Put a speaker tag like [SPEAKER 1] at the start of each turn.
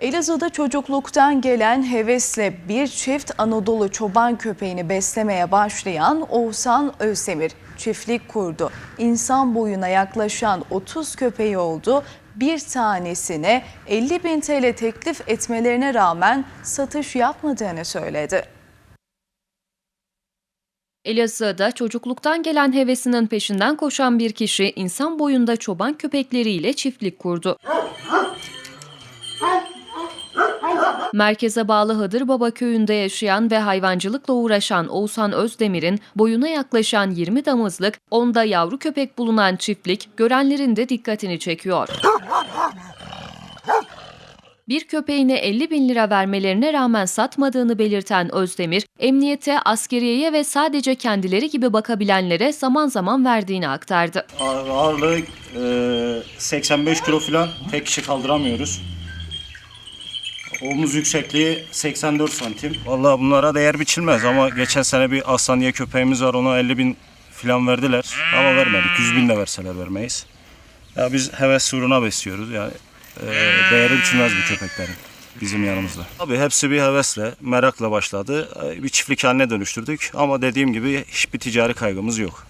[SPEAKER 1] Elazığ'da çocukluktan gelen hevesle bir çift Anadolu çoban köpeğini beslemeye başlayan Oğuzhan Özdemir çiftlik kurdu. İnsan boyuna yaklaşan 30 köpeği oldu. Bir tanesine 50 bin TL teklif etmelerine rağmen satış yapmadığını söyledi.
[SPEAKER 2] Elazığ'da çocukluktan gelen hevesinin peşinden koşan bir kişi insan boyunda çoban köpekleriyle çiftlik kurdu. Merkeze bağlı Hıdırbaba köyünde yaşayan ve hayvancılıkla uğraşan Oğuzhan Özdemir'in boyuna yaklaşan 20 damızlık, onda yavru köpek bulunan çiftlik görenlerin de dikkatini çekiyor. Bir köpeğine 50 bin lira vermelerine rağmen satmadığını belirten Özdemir, emniyete, askeriyeye ve sadece kendileri gibi bakabilenlere zaman zaman verdiğini aktardı.
[SPEAKER 3] Ağır- Ağırlığı e, 85 kilo falan tek kişi kaldıramıyoruz. Omuz yüksekliği 84 santim. Vallahi bunlara değer biçilmez ama geçen sene bir aslaniye köpeğimiz var ona 50 bin falan verdiler ama vermedik. 100 bin de verseler vermeyiz. Ya biz heves uğruna besliyoruz yani e, değeri biçilmez bu köpeklerin bizim yanımızda. Tabii hepsi bir hevesle, merakla başladı. E, Bir çiftlik haline dönüştürdük ama dediğim gibi hiçbir ticari kaygımız yok.